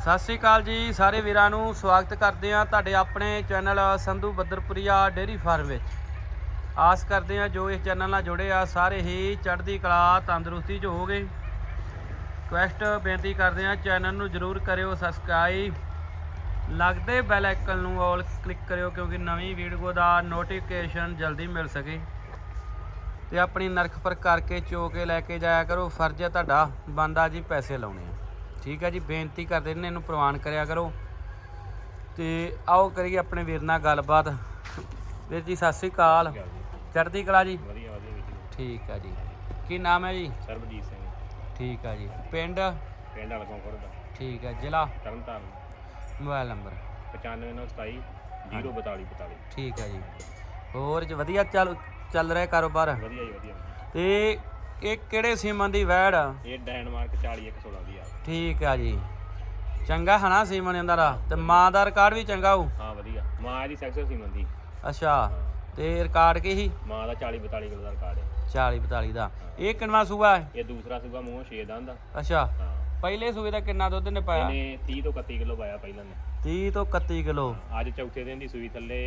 ਸਤਿ ਸ਼੍ਰੀ ਅਕਾਲ ਜੀ ਸਾਰੇ ਵੀਰਾਂ ਨੂੰ ਸਵਾਗਤ ਕਰਦੇ ਹਾਂ ਤੁਹਾਡੇ ਆਪਣੇ channel Sandhu Badarpuria dairy farm ਵਿੱਚ। ਆਸ ਕਰਦੇ ਹਾਂ ਜੋ ਇਸ ਚੈਨਲ ਨਾਲ ਜੁੜੇ ਆ, ਸਾਰੇ ਹੀ ਚੜ੍ਹਦੀ ਕਲਾ, ਤੰਦਰੁਸਤੀ 'ਚ ਹੋਗੇ ਰਿਕੁਐਸਟ ਬੇਨਤੀ ਕਰਦੇ ਹਾਂ, ਚੈਨਲ ਨੂੰ ਜਰੂਰ ਕਰਿਓ ਸਬਸਕ੍ਰਾਈਬ ਲੱਗਦੇ ਬੈਲ ਆਈਕਨ ਨੂੰ ਆਲ ਕਲਿੱਕ ਕਰਿਓ ਕਿਉਂਕਿ ਨਵੀਂ ਵੀਡੀਓ ਦਾ ਨੋਟੀਫਿਕੇਸ਼ਨ ਜਲਦੀ ਮਿਲ ਸਕੇ। ਤੇ ਆਪਣੀ ਨਰਖ ਪਰ ਕਰਕੇ ਚੋ ਕੇ ਲੈ ਕੇ ਜਾਇਆ ਕਰੋ। ਫਰਜ਼ ਹੈ ਤੁਹਾਡਾ, ਬੰਦਾ ਜੀ ਪੈਸੇ ਲਾਉਣੇ ਠੀਕ ਹੈ ਜੀ ਬੇਨਤੀ ਕਰਦੇ ਨੇ ਇਹਨੂੰ ਪ੍ਰਵਾਨ ਕਰਿਆ ਕਰੋ। ਤੇ ਆਓ ਕਰੀਏ ਆਪਣੇ ਵੀਰ ਨਾਲ ਗੱਲਬਾਤ। ਵੀਰ ਜੀ ਸਤਿ ਸ੍ਰੀ ਅਕਾਲ। ਚੜ੍ਹਦੀ ਕਲਾ ਜੀ? ਵਧੀਆ ਵਧੀਆ ਵੀਡੀਓ ਠੀਕ ਹੈ ਜੀ। ਕੀ ਨਾਮ ਹੈ ਜੀ? ਸਰਬਜੀਤ ਸਿੰਘ। ਠੀਕ ਹੈ ਜੀ। ਪਿੰਡ? ਪਿੰਡ ਹਲਕੋਂ ਖੁਰਦ ਠੀਕ ਹੈ ਜ਼ਿਲ੍ਹਾ? ਤਰਨਤਾਰਨ। Mobile number. 9527 042 42 ਠੀਕ ਹੈ ਜੀ। ਹੋਰ ਜੀ ਵਧੀਆ ਚੱਲ ਚੱਲ ਰਿਹਾ ਕਾਰੋਬਾਰ? ਵਧੀਆ ਜੀ ਵਧੀਆ। ਤੇ ਇਹ ਕਿਹੜੇ ਸੀਮਨ ਦੀ ਵੈੜ ਆ? ਇਹ ਡੈਨਮਾਰਕ 40116 ਦੀ ਆ। ਠੀਕ ਆ ਜੀ। ਚੰਗਾ ਹਨਾ ਸੀਮਨ ਇਹਦਾ ਦਾ ਤੇ ਮਾਂ ਦਾ ਰਿਕਾਰਡ ਵੀ ਚੰਗਾ ਹੋਊ? ਹਾਂ ਵਧੀਆ। ਮਾਂ ਦੀ ਸੈਕਸਰ ਸੀ ਮੰਦੀ ਅੱਛਾ। ਤੇ ਰਿਕਾਰਡ ਕੀ ਸੀ? ਮਾਂ ਦਾ 40 42 ਕਿਲੋ ਦਾ ਰਿਕਾਰਡ ਹੈ। 40 42 ਦਾ। ਇਹ ਕਿੰਨਵਾ ਸੂਆ ਹੈ? ਇਹ ਦੂਸਰਾ ਸੂਗਾ ਮੂੰਹ 6 ਦਾ ਹੁੰਦਾ ਅੱਛਾ। ਹਾਂ। ਪਹਿਲੇ ਸੂਏ ਦਾ ਕਿੰਨਾ ਦੁੱਧ ਨੇ ਪਾਇਆ? ਇਹਨੇ 30 ਤੋਂ 31 ਕਿਲੋ ਪਾਇਆ ਪਹਿਲਾਂ ਨੇ 30 ਤੋਂ 31 ਕਿਲੋ। ਅੱਜ ਚੌਥੇ ਦਿਨ ਦੀ ਸੂਈ ਥੱਲੇ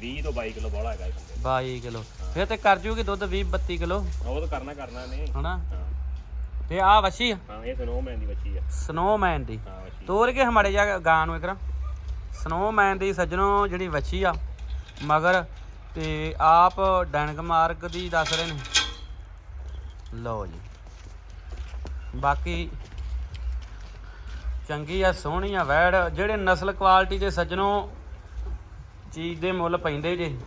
20 ਤੋਂ 22 ਕਿਲੋ ਬੋਲਾ ਹੈਗਾ ਇਹ ਥੱਲੇ 22 ਕਿਲੋ। ਫਿਰ ਤੇ ਕਰ ਜੂਗੀ ਦੁੱਧ 20 32 ਕਿਲੋ? ਉਹ ਤਾਂ ਕਰਨਾ ਕਰਨਾ ਨੇ ਹਨਾ? ਤੇ ਆ ਵਛੀ ਹਾਂ ਇਹ ਸਨੋਮੈਨ ਦੀ ਬੱਚੀ ਆ। ਸਨੋਮੈਨ ਦੀ। ਹਾਂ ਤੋਰ ਕੇ ਹਮਾੜੇ ਜਾ ਗਾਂ ਨੂੰ ਇਕਰਾ ਸਨੋਮੈਨ ਦੀ ਸੱਜਣੋ ਜਿਹੜੀ ਵੱਛੀ ਆ ਮਗਰ ਤੇ ਆਪ ਡੈਨਮਾਰਕ ਦੀ ਦੱਸ ਰਹੇ ਨੇ। ਲਓ ਜੀ। ਬਾਕੀ ਚੰਗੀ ਆ, ਸੋਹਣੀ ਆ, ਵੈੜ। ਜਿਹੜੇ ਨਸਲ ਕੁਆਲਿਟੀ ਦੇ ਸੱਜਣੋ, ਚੀਜ਼ ਦੇ ਮੁੱਲ ਪੈਂਦੇ ਜੇ।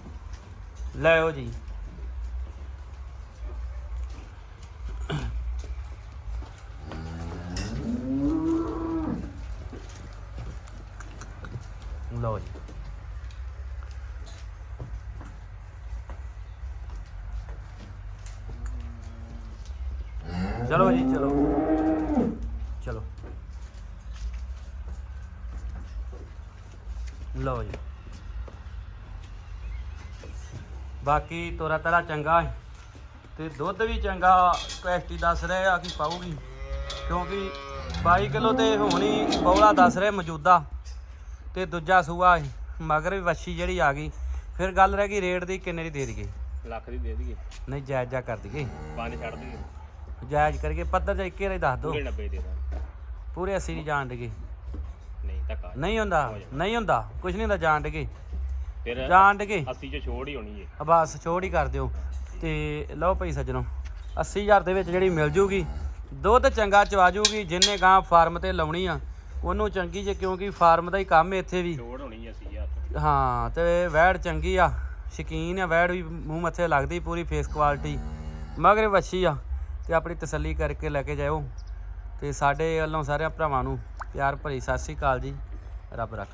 ਲੈਓ ਜੀ। ਲਓ ਜੀ। ਚਲੋ ਜੀ ਚਲੋ। ਚਲੋ। ਲਓ ਜੀ। ਬਾਕੀ ਤੋਰਾ ਤਰਾ ਚੰਗਾ ਹੈ ਤੇ ਦੁੱਧ ਵੀ ਚੰਗਾ ਕੈਸਟੀ ਦੱਸ ਰਹੇ ਆ ਕਿ ਪਾਊਗੀ। ਕਿਉਂਕਿ 22 ਕਿਲੋ ਤੇ ਹੋਣੀ ਬੌਲਾ ਦੱਸ ਰਹੇ ਮੌਜੂਦਾ ਤੇ ਦੂਜਾ ਸੂਆ ਹੈ, ਮਗਰ ਵੀ ਵੱਛੀ ਜਿਹੜੀ ਆ ਗਈ। ਫਿਰ ਗੱਲ ਰਹਿ ਗਈ ਰੇਟ ਦੀ ਕਿੰਨੇ ਦੀ ਦੇ ਦਈਏ? ਲੱਖ ਦੀ ਦੇ ਦਈਏ। ਨਹੀਂ ਜਾਇਜ਼ ਜਾ ਕਰ ਦਈਏ। ਪੰਜ ਛੱਡ ਦਈਏ। ਜਾਇਜ਼ ਕਰਕੇ ਪੱਧਰ ਜਾ ਇੱਕੇ ਰੇ ਦੱਸ ਦੋ ਪੂਰੇ 90 ਦੇ ਦਾਂ ਪੂਰੇ 80 ਦੀ ਜਾਣ ਡਗੇ। ਨਹੀਂ ਧੱਕਾ ਨਹੀਂ ਹੁੰਦਾ ਨਹੀਂ ਹੁੰਦਾ ਕੁਝ ਨਹੀਂ ਹੁੰਦਾ ਜਾਣ ਡਗੇ। ਫਿਰ ਜਾਣ ਡਗੇ। 80 ਚ ਛੋੜ ਹੀ ਹੋਣੀ ਏ। ਬਸ ਛੋੜ ਹੀ ਕਰ ਦਿਓ। ਤੇ ਲਓ ਭਾਈ ਸੱਜਣੋ 80000 ਦੇ ਵਿੱਚ ਜਿਹੜੀ ਮਿਲ ਜੂਗੀ ਦੁੱਧ ਚੰਗਾ ਚਵਾ ਜੂਗੀ ਜਿੰਨੇ ਗਾਂ ਫਾਰਮ ਤੇ ਲਾਉਣੀ ਆ ਉਹਨੂੰ ਚੰਗੀ ਜੇ ਕਿਉਂਕਿ ਫਾਰਮ ਦਾ ਹੀ ਕੰਮ ਇੱਥੇ ਵੀ। ਛੋੜ ਹੋਣੀ ਏ 80000 ਹਾਂ ਤੇ ਵੈੜ ਚੰਗੀ ਆ। ਸ਼ਕੀਨ ਆ ਵੈੜ ਵੀ ਮੂੰਹ ਮੱਥੇ ਲੱਗਦੀ ਪੂਰੀ ਫੇਸ ਕੁਆਲਿਟੀ ਮਗਰ ਵੱਛੀ ਆ। ਤੇ ਆਪਣੀ ਤਸੱਲੀ ਕਰਕੇ ਲੈ ਕੇ ਜਾਇਓ। ਤੇ ਸਾਡੇ ਵੱਲੋਂ ਸਾਰਿਆਂ ਭਰਾਵਾਂ ਨੂੰ ਪਿਆਰ ਭਰੀ ਸਤਿ ਸ੍ਰੀ ਅਕਾਲ ਜੀ। ਰੱਬ ਰੱਖ।